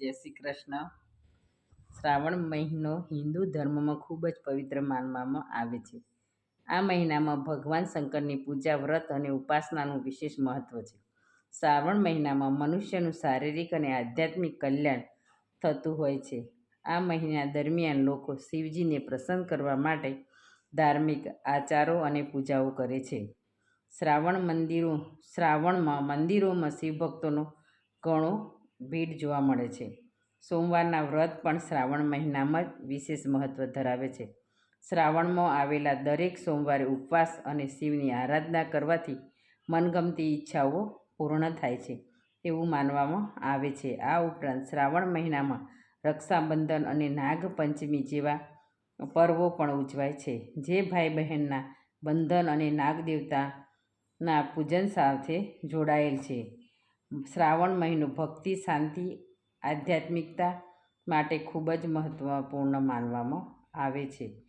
જય શ્રી કૃષ્ણ. શ્રાવણ મહિનો હિન્દુ ધર્મમાં ખૂબ જ પવિત્ર માનવામાં આવે છે. આ મહિનામાં ભગવાન શંકરની પૂજા, વ્રત અને ઉપાસનાનું વિશેષ મહત્ત્વ છે. શ્રાવણ મહિનામાં મનુષ્યનું શારીરિક અને આધ્યાત્મિક કલ્યાણ થતું હોય છે. આ મહિના દરમિયાન લોકો શિવજીને પ્રસન્ન કરવા માટે ધાર્મિક આચારો અને પૂજાઓ કરે છે. શ્રાવણ મંદિરો, શ્રાવણમાં મંદિરોમાં શિવભક્તોનો ઘણો ભીડ જોવા મળે છે. સોમવારના વ્રત પણ શ્રાવણ મહિનામાં જ વિશેષ મહત્ત્વ ધરાવે છે. શ્રાવણમાં આવેલા દરેક સોમવારે ઉપવાસ અને શિવની આરાધના કરવાથી મનગમતી ઈચ્છાઓ પૂર્ણ થાય છે, એવું માનવામાં આવે છે. આ ઉપરાંત શ્રાવણ મહિનામાં રક્ષાબંધન અને નાગપંચમી જેવા પર્વો પણ ઉજવાય છે. જે ભાઈ બહેનના બંધન અને નાગદેવતાના પૂજન સાથે જોડાયેલ છે. શ્રાવણ મહિનો ભક્તિ, શાંતિ, આધ્યાત્મિકતા માટે ખૂબ જ મહત્ત્વપૂર્ણ માનવામાં આવે છે.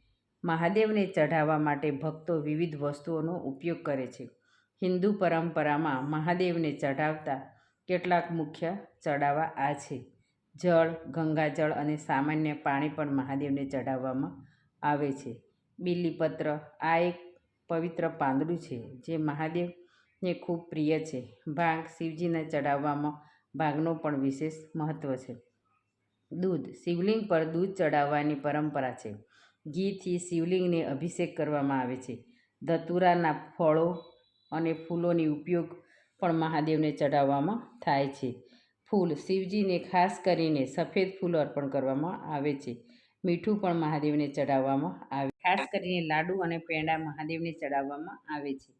મહાદેવને ચઢાવવા માટે ભક્તો વિવિધ વસ્તુઓનો ઉપયોગ કરે છે. હિન્દુ પરંપરામાં મહાદેવને ચઢાવતા કેટલાક મુખ્ય ચઢાવા આ છે. જળ, ગંગાજળ અને સામાન્ય પાણી પણ મહાદેવને ચઢાવવામાં આવે છે. બીલીપત્ર આ એક પવિત્ર પાંદડું છે જે મહાદેવને ખૂબ પ્રિય છે. ભાંગ શિવજીને ચડાવવામાં ભાગનો પણ વિશેષ મહત્ત્વ છે. દૂધ, શિવલિંગ પર દૂધ ચડાવવાની પરંપરા છે. ઘીથી શિવલિંગને અભિષેક કરવામાં આવે છે. ધતુરાના ફળો અને ફૂલોની ઉપયોગ પણ મહાદેવને ચડાવવામાં થાય છે. ફૂલ શિવજીને ખાસ કરીને સફેદ ફૂલ અર્પણ કરવામાં આવે છે. મીઠું પણ મહાદેવને ચડાવવામાં આવે ખાસ કરીને લાડુ અને પેંડા મહાદેવને ચડાવવામાં આવે છે.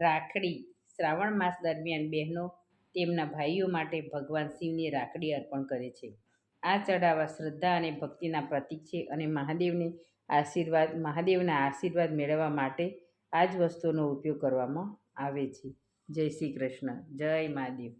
રાખડી શ્રાવણ માસ દરમિયાન બહેનો તેમના ભાઈઓ માટે ભગવાન શિવને રાખડી અર્પણ કરે છે. આ ચઢાવા શ્રદ્ધા અને ભક્તિના પ્રતીક છે અને મહાદેવને આશીર્વાદ, મહાદેવના આશીર્વાદ મેળવવા માટે આ જ વસ્તુનો ઉપયોગ કરવામાં આવે છે. જય શ્રી કૃષ્ણ. જય મહાદેવ.